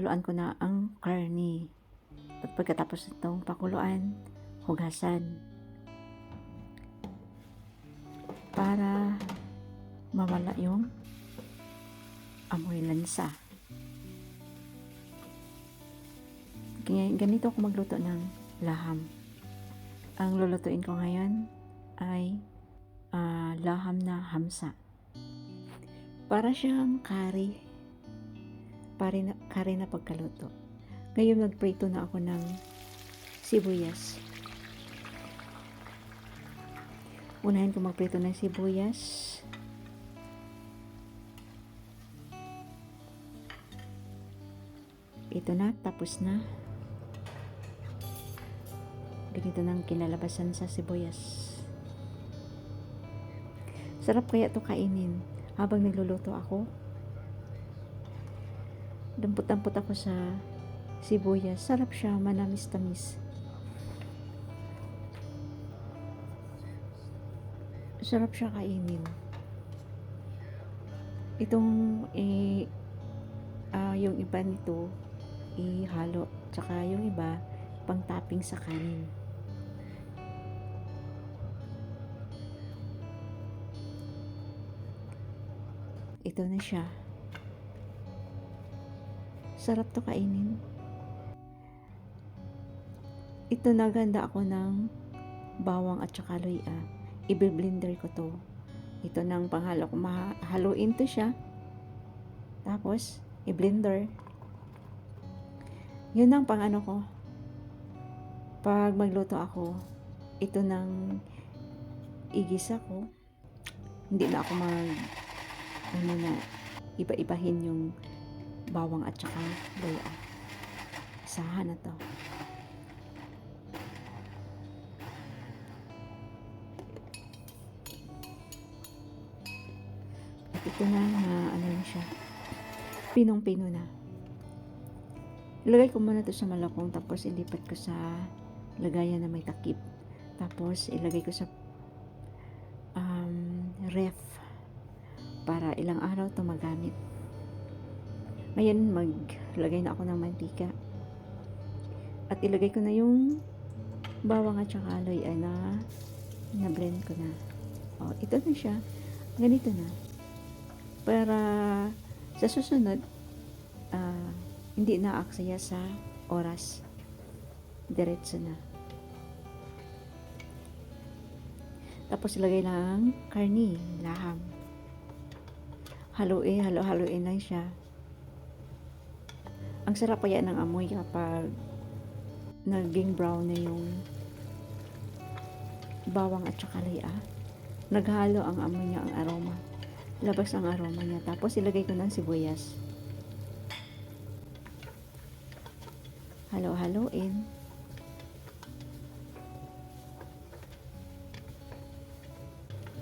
pakuluan ko na ang karni. At pagkatapos itong pakuluan, hugasan. Para mawala yung amoy lansa. Kaya ganito ako magluto ng laham. Ang lulutuin ko ngayon ay ah, laham na hamsa. Para siyang curry. Pare na, curry na pagkaluto. Ngayon nagprito na ako ng sibuyas. Unahin ko magprito ng sibuyas. Ito na, tapos na. Ganito nang kinalabasan sa sibuyas. Sarap kaya to kainin habang nagluluto ako. Dampot-dampot ako sa sibuyas. Sarap siya, manamis-tamis. Sarap siya kainin. Itong eh, ah, yung iba nito ihalo. Tsaka yung iba pang topping sa kanin. Ito na siya. Sarap to kainin. Ito naganda ako ng bawang at saka luya. I-blender ko to. Ito nang panghalo ko. Mahaluin to siya. Tapos, i-blender. Yun ang pang ano ko. Pag magluto ako, ito nang igisa ko. Hindi na ako mag ano na iba-ibahin yung bawang at saka luya. Isahan na to. At ito na na ano na siya. Pinong-pino na. Ilagay ko muna to sa malakong tapos ilipat ko sa lagayan na may takip. Tapos ilagay ko sa um, ref para ilang araw to magamit. Ngayon maglagay na ako ng mantika. At ilagay ko na yung bawang at saka aloy na na blend ko na. Oh, ito na siya. Ganito na. Para sa susunod ah, hindi na aksaya sa oras. Diretso na. Tapos ilagay lang karni, laham. Haluin, halo-haluin lang siya. Ang sarap kaya ng amoy kapag naging brown na yung bawang at saka laya. Naghalo ang amoy niya, ang aroma. Labas ang aroma niya. Tapos ilagay ko ng sibuyas. Halo-haloin.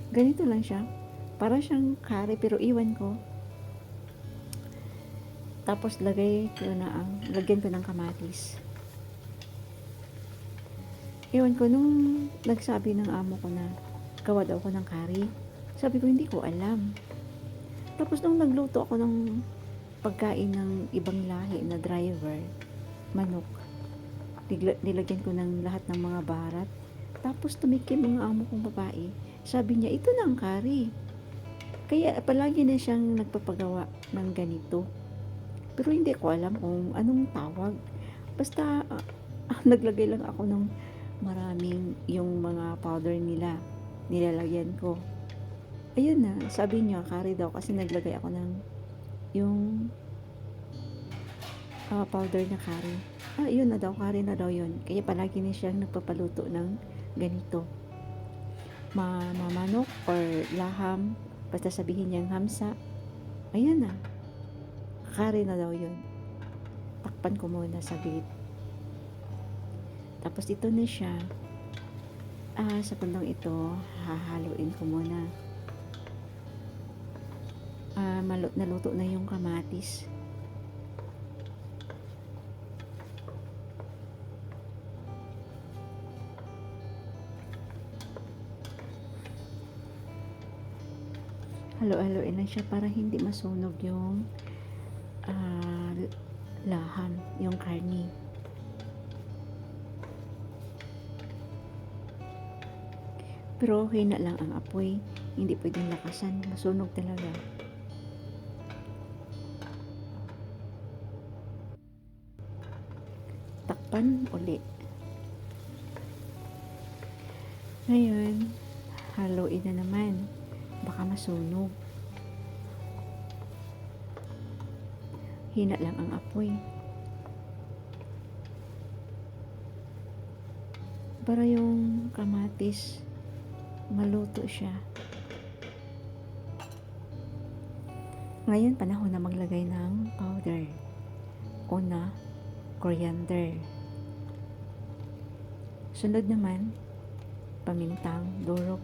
Ganito lang siya. Para siyang curry pero iwan ko. Tapos lagay ko na ang lagyan ko ng kamatis. Iwan ko nung nagsabi ng amo ko na gawa daw ko ng curry. Sabi ko hindi ko alam. Tapos nung nagluto ako ng pagkain ng ibang lahi na driver, manok, nilagyan ko ng lahat ng mga barat. Tapos tumikim ang amo kong babae. Sabi niya, ito na ang curry. Kaya palagi na siyang nagpapagawa ng ganito. Pero hindi ko alam kung anong tawag. Basta ah, naglagay lang ako ng maraming yung mga powder nila. Nilalagyan ko. Ayun na, sabi niya, curry daw kasi naglagay ako ng yung ah, powder na curry. Ah, yun na daw, curry na daw yun. Kaya palagi na siyang nagpapaluto ng ganito. Ma or laham, basta sabihin niyang hamsa. Ayan na. Curry na daw yun. Takpan ko muna saglit. Tapos ito na siya. Ah, sa pandong ito, hahaluin ko muna. Ah, malu- naluto na yung kamatis. Halo-haloin lang siya para hindi masunog yung ah, laham, yung karni. Pero hina lang ang apoy, hindi pwedeng lakasan, masunog talaga. Takpan uli. Ngayon, haluin na naman. Baka masunog. Hina lang ang apoy. Para yung kamatis, maluto siya. Ngayon, panahon na maglagay ng powder. Una, coriander. Sunod naman, pamintang durog.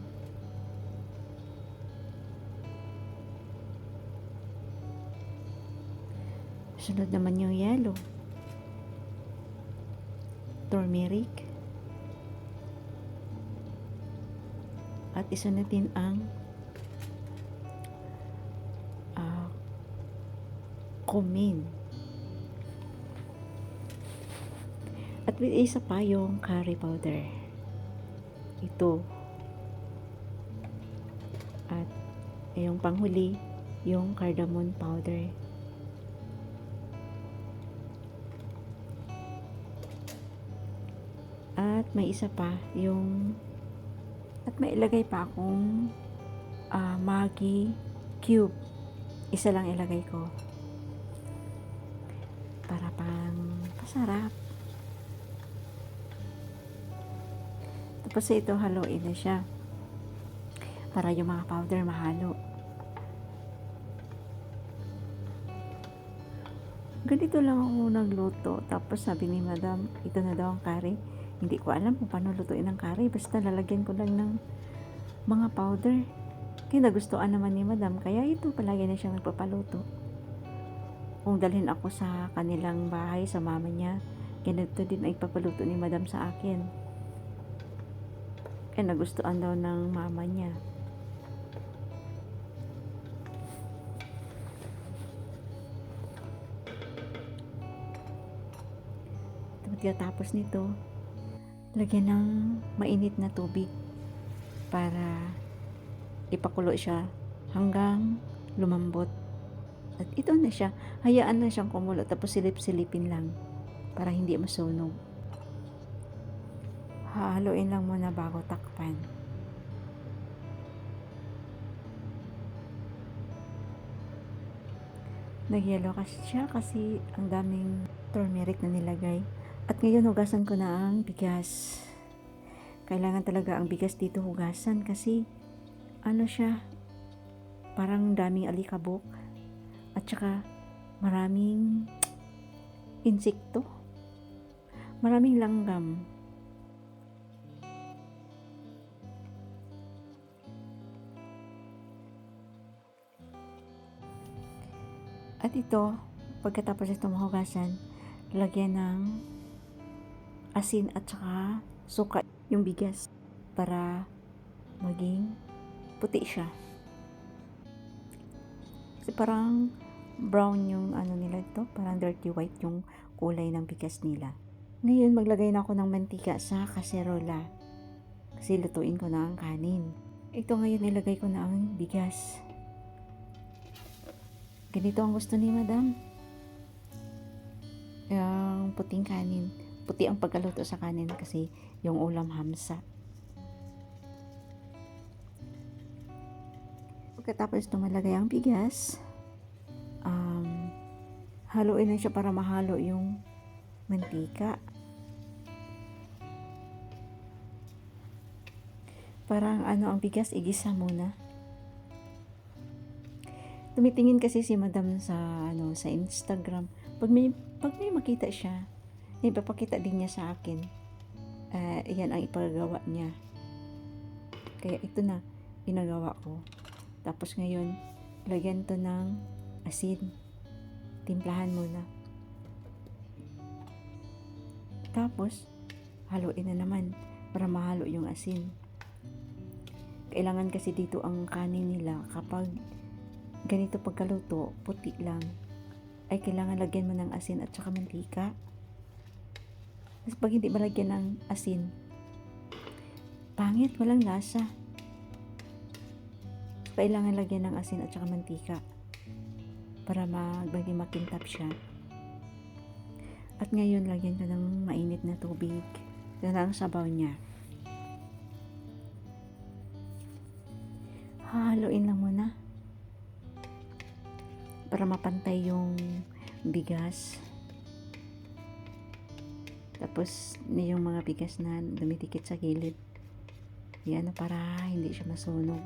Sunod naman yung yellow. Turmeric. At isunod din ang ah, cumin. At with isa pa yung curry powder. Ito. At yung panghuli, yung cardamom powder. At may isa pa, yung at may ilagay pa akong ah, Maggi cube. Isa lang ilagay ko. Para pang pasarap. Tapos ito haluin na siya. Para yung mga powder mahalo. Ganito lang ako nagluto. Tapos sabi ni madam, ito na daw ang curry. Hindi ko alam kung paano lutuin ang curry. Basta lalagyan ko lang ng mga powder. Kaya nagustuhan naman ni madam. Kaya ito palagi na siyang nagpapaluto. Kung dalhin ako sa kanilang bahay, sa mama niya, ganito din ay papaluto ni madam sa akin. Kaya nagustuhan daw ng mama niya. Pagkatapos nito, lagyan ng mainit na tubig para ipakulo siya hanggang lumambot. At ito na siya. Hayaan na siyang kumulo tapos silip-silipin lang para hindi masunog. Hahaluin lang muna bago takpan. Nagyelo kasi siya kasi ang daming turmeric na nilagay. At ngayon hugasan ko na ang bigas. Kailangan talaga ang bigas dito hugasan kasi ano siya, parang daming alikabok at saka maraming insekto. Maraming langgam. At ito, pagkatapos ito mahugasan, lagyan ng asin at saka suka yung bigas para maging puti siya. Kasi parang brown yung ano nila ito, parang dirty white yung kulay ng bigas nila. Ngayon, maglagay na ako ng mantika sa kaserola. Kasi lutuin ko na ang kanin. Ito ngayon, ilagay ko na ang bigas. Ganito ang gusto ni madam. Yung puting kanin. Puti ang pagkaluto sa kanin kasi yung ulam hamsa. Pagkatapos tumalagay ang bigas, um, haluin na siya para mahalo yung mantika. Parang ano ang bigas, igisa muna. Tumitingin kasi si madam sa ano sa Instagram. Pag may pag may makita siya, ipapakita din niya sa akin. Uh, yan ang ipagawa niya. Kaya ito na pinagawa ko. Tapos ngayon, lagyan to ng asin. Timplahan muna. Tapos, haluin na naman para mahalo yung asin. Kailangan kasi dito ang kanin nila kapag ganito pagkaluto, puti lang. ay kailangan lagyan mo ng asin at saka mantika. Kasi pag hindi malagyan ng asin, pangit, walang lasa. Kailangan lagyan ng asin at saka mantika para mag maging makintab siya. At ngayon, lagyan ko ng mainit na tubig. Na ang sabaw niya. Haluin lang muna. Para mapantay yung bigas. Tapos, yung mga bigas na dumidikit sa gilid. Yan, para hindi siya masunog.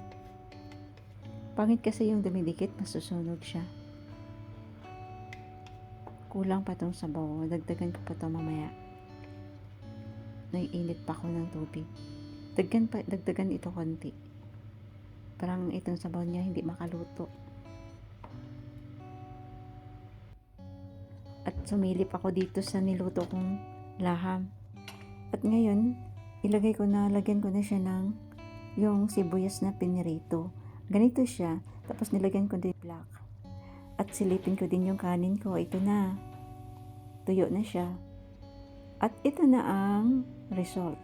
Pangit kasi yung dumidikit, masusunog siya. Kulang pa tong sabaw. Dagdagan ko pa to mamaya. Naiinit pa ako ng tubig. Dagdagan pa, dagdagan ito konti. Parang itong sabaw niya hindi makaluto. At sumilip ako dito sa niluto kong laham. At ngayon, ilagay ko na, lagyan ko na siya ng yung sibuyas na pinirito. Ganito siya. Tapos nilagyan ko din black. At silipin ko din yung kanin ko. Ito na. Tuyo na siya. At ito na ang result.